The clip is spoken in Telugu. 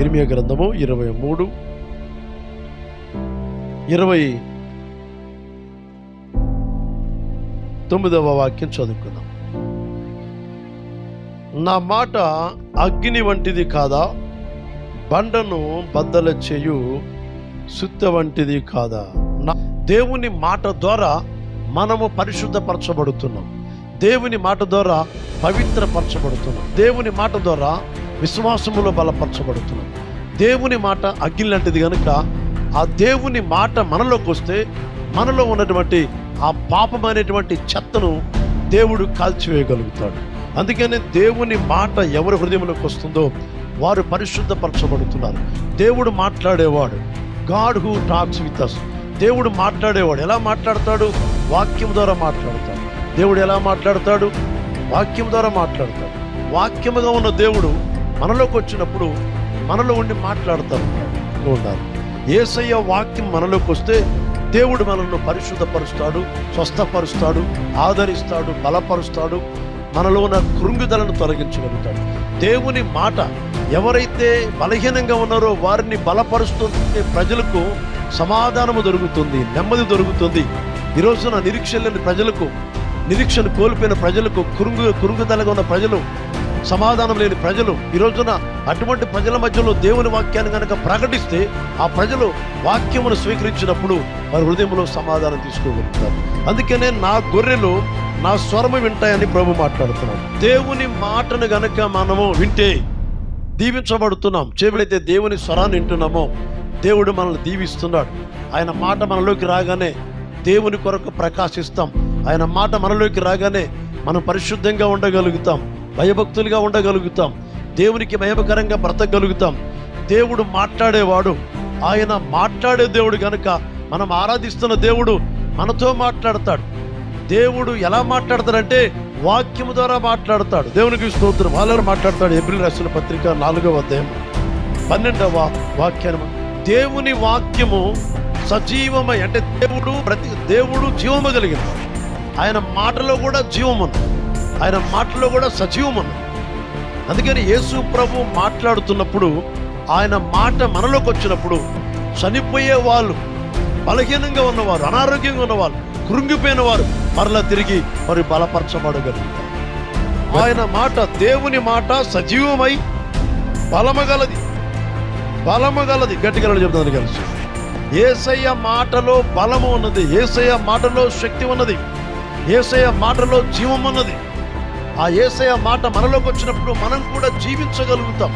ఇర్మియ గ్రంథము ఇరవై మూడు. ఇరవై తొమ్మిదవ వాక్యం చదువుకుందాం. నా మాట అగ్ని వంటిది కాదా? బండను బద్దల చేయు సుత్త వంటిది కాదా? నా దేవుని మాట ద్వారా మనము పరిశుద్ధపరచబడుతున్నాం. దేవుని మాట ద్వారా పవిత్రపరచబడుతున్నాం. దేవుని మాట ద్వారా విశ్వాసములో బలపరచబడుతున్నాం దేవుని మాట అగ్ని లాంటిది కనుక ఆ దేవుని మాట మనలోకి వస్తే మనలో ఉన్నటువంటి ఆ పాపం అనేటువంటి చెత్తను దేవుడు కాల్చివేయగలుగుతాడు. అందుకనే దేవుని మాట ఎవరి హృదయంలోకి వస్తుందో వారు పరిశుద్ధపరచబడుతున్నారు. దేవుడు మాట్లాడేవాడు. God who talks with us దేవుడు మాట్లాడేవాడు. ఎలా మాట్లాడతాడు? వాక్యం ద్వారా మాట్లాడతాడు. దేవుడు ఎలా మాట్లాడతాడు? వాక్యం ద్వారా మాట్లాడతాడు. వాక్యముగా ఉన్న దేవుడు మనలోకి వచ్చినప్పుడు మనలో ఉండి మాట్లాడతారు. ఉండాలి ఏసయ్య వాక్యం మనలోకి వస్తే దేవుడు మనల్ని పరిశుద్ధపరుస్తాడు స్వస్థపరుస్తాడు ఆదరిస్తాడు బలపరుస్తాడు మనలో ఉన్న కృంగుదలను తొలగించగలుగుతాడు. దేవుని మాట ఎవరైతే బలహీనంగా ఉన్నారో వారిని బలపరుస్తుంటే ప్రజలకు సమాధానము దొరుకుతుంది నెమ్మది దొరుకుతుంది. ఈ రోజున నిరీక్ష లేని ప్రజలకు నిరీక్షను కోల్పోయిన ప్రజలకు కురుంగు కురుంగుదలగా ఉన్న ప్రజలు సమాధానం లేని ప్రజలు ఈ రోజున అటువంటి ప్రజల మధ్యలో దేవుని వాక్యాన్ని కనుక ప్రకటిస్తే ఆ ప్రజలు వాక్యమును స్వీకరించినప్పుడు వారి హృదయంలో సమాధానం తీసుకోగలుగుతారు. అందుకనే నా గొర్రెలు నా స్వరము వింటాయని ప్రభు మాట్లాడుతున్నాడు. దేవుని మాటను గనక మనము వింటే దీవించబడుతున్నాం. చెవులైతే దేవుని స్వరాన్ని వింటున్నామో దేవుడు మనల్ని దీవిస్తున్నాడు. ఆయన మాట మనలోకి రాగానే దేవుని కొరకు ప్రకాశిస్తాం. ఆయన మాట మనలోకి రాగానే మనం పరిశుద్ధంగా ఉండగలుగుతాం. భయభక్తులుగా ఉండగలుగుతాం. దేవునికి మహిమకరంగా బ్రతకగలుగుతాం. దేవుడు మాట్లాడేవాడు. ఆయన మాట్లాడే దేవుడు కనుక మనం ఆరాధిస్తున్న దేవుడు మనతో మాట్లాడతాడు. దేవుడు ఎలా మాట్లాడతాడంటే వాక్యము ద్వారా మాట్లాడతాడు. దేవునికి స్తోత్రం. వాళ్ళని మాట్లాడతాడు ఏప్రిల్ రాసిన పత్రిక నాలుగవ అధ్యాయం పన్నెండవ వాక్యాన్ని దేవుని వాక్యము సజీవమై అంటే దేవుడు ప్రతి దేవుడు జీవము కలిగింది ఆయన మాటలో కూడా జీవం ఉంది ఆయన మాటలో కూడా సజీవం ఉంది అందుకని యేసు ప్రభు మాట్లాడుతున్నప్పుడు ఆయన మాట మనలోకి వచ్చినప్పుడు చనిపోయే వాళ్ళు బలహీనంగా ఉన్నవారు అనారోగ్యంగా ఉన్నవారు కృంగిపోయిన వారు మరలా తిరిగి మరి బలపరచబడగలుగుతారు ఆయన మాట దేవుని మాట సజీవమై బలమగలది. బలమగలది. గట్టిగా చెప్తాను కలిసి. ఏసయ్య మాటలో బలము ఉన్నది. ఏసయ్య మాటలో శక్తి ఉన్నది. ఏసయ్య మాటలో జీవం ఉన్నది. ఆ ఏసయ్య మాట మనలోకి వచ్చినప్పుడు మనం కూడా జీవించగలుగుతాం.